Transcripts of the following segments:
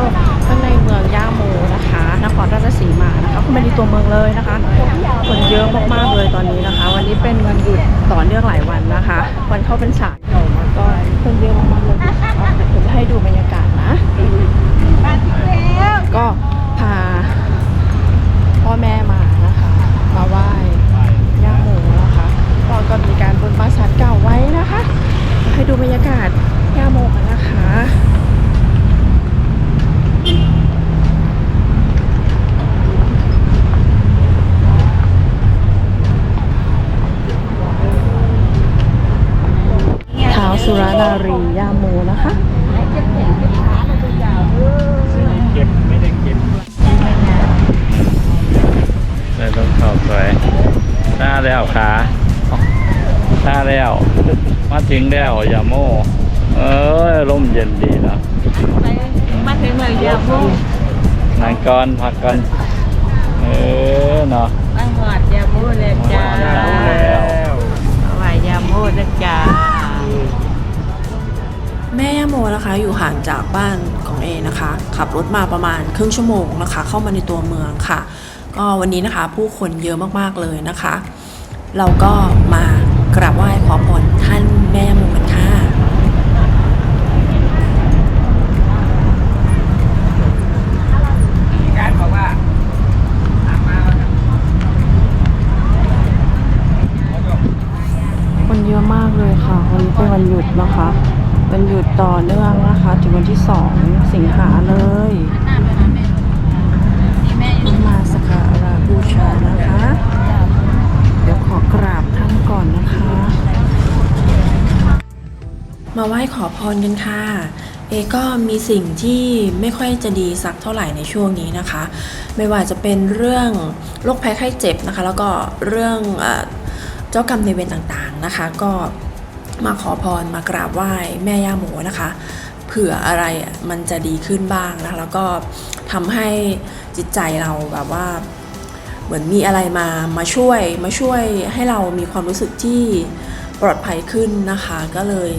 ยวข้างในเมืองย่าโมนะคะ นครราชสีมานะคะเข้ามาในตัวเมืองเลยนะคะคนเยอะมากๆเลยตอนนี้นะคะ วันนี้เป็นวันหยุดต่อเนื่องหลายวันนะคะ วันเข้าเป็นฉายก็คนเยอะมากๆเลยคะเดี๋ยวจะให้ดูบรรยากาศนะ ก็พาพ่อแม่มานะคะ มาไหว้ย่าโมนะคะก็ก็มีการบนบานสารเก่าไว้นะคะ ให้ดูบรรยากาศย่าโมกันนะคะ สุรนารีย่าโมนะคะเก็บไม่ได้เก็บใส่รองเท้าสวยหน้าแล้วขาหน้าแล้ว มาถึงแล้วย่าโม เออลมเย็นดีนะมาถึงเมืองยาโมนางก่อนพักก่อนเออเนาะมาหอดยาโมเลยจ้า นะคะอยู่ห่างจากบ้านของเอนะคะขับรถมาประมาณครึ่งชั่วโมงนะคะ เข้ามาในตัวเมืองค่ะ ก็วันนี้นะคะผู้คนเยอะมากๆเลยนะคะ เราก็มากราบไหว้ขอพรท่านแม่ย่าโมกันค่ะคนเยอะมากเลยค่ะวันนี้เป็นวันหยุดนะคะ วันหยุดต่อเนื่องนะคะ ถึงวันที่2สิงหาเลยมาสักการะบูชานะคะ เดี๋ยวขอกราบท่านก่อนนะคะ มาไหว้ขอพรกันค่ะ เอก็มีสิ่งที่ไม่ค่อยจะดีสักเท่าไหร่ในช่วงนี้นะคะ ไม่ว่าจะเป็นเรื่องโรคภัยไข้เจ็บนะคะ แล้วก็เรื่องเจ้ากรรมในเวรต่างๆนะคะ ก็ มาขอพรมากราบไหว้แม่ย่าโมนะคะ เผื่ออะไรมันจะดีขึ้นบ้างนะคะแล้วก็ทำให้จิตใจเราแบบว่า เหมือนมีอะไรมามาช่วยมาช่วยให้เรามีความรู้สึกที่ปลอดภัยขึ้นนะคะ ก็เลย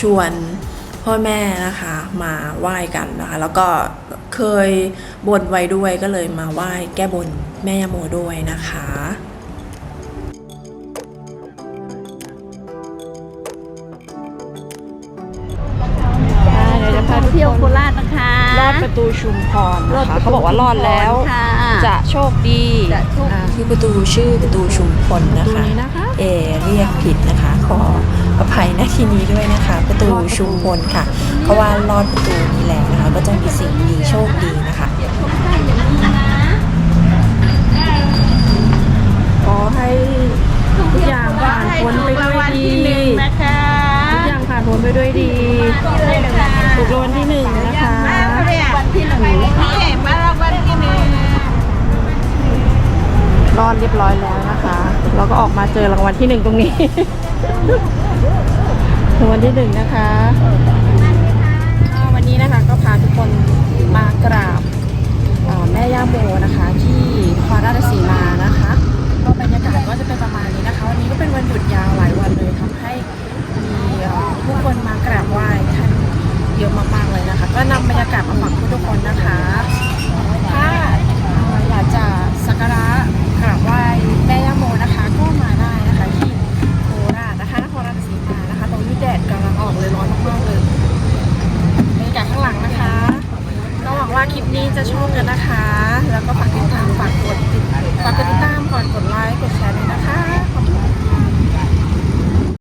ชวนพ่อแม่นะคะมาไหว้กันนะคะแล้วก็เคยบนไว้ด้วยก็เลยมาไหว้แก้บนแม่ยาโมด้วยนะคะ เที่ยวคโคนราชนะคะลอดประตูชุมพรลอนะดคะประตูเขาบอกว่ารอดแล้วชุมพรค่ะจะโชคดีจะโชคดีอ่าคือประตูชื่อประตูชุมพลนะคะนะคะ เอเรียกผิดนะคะ ขออภัยณที่นี้ด้วยนะคะ ประตูชุมพลค่ะ เพราะว่าลอดประตูนี้แล้วนะคะ ก็จะมีสิ่งดีโชคดีนะคะ บร้อยแล้วนะคะ เราก็ออกมาเจอรางวัลที่หนึ่งตรงนี้ รางวัลที่หนึ่งนะคะวันนี้นะคะก็พาทุกคนมากราบแม่ย่าโมนะคะ ที่นครราชสีมานะคะ ก็บรรยากาศก็จะเป็นประมาณนี้นะคะ วันนี้ก็เป็นวันหยุดยาวหลายวันเลยทำให้มีผู้คนมากราบไหว้ท่านเยอะมากๆเลยนะคะ ก็นำบรรยากาศมาฝากทุกคนนะคะ ถ้าเอ่ออยากจะสักการะกราบไหว้แม่ย่าโมนะคะ ก็มาได้นะคะที่โคราชนะคะนครราชสีมานะคะ ตรงนี้แดดกำลังออกเลยร้อนมากๆเลยบรรยากาศข้างหลังนะคะก็หวังว่าคลิปนี้ จะชอบกันนะคะ แล้วก็ฝากติดตามฝากกดติดฝากกดติดตามก่อนกดไลค์กดแชร์ด้วยนะคะ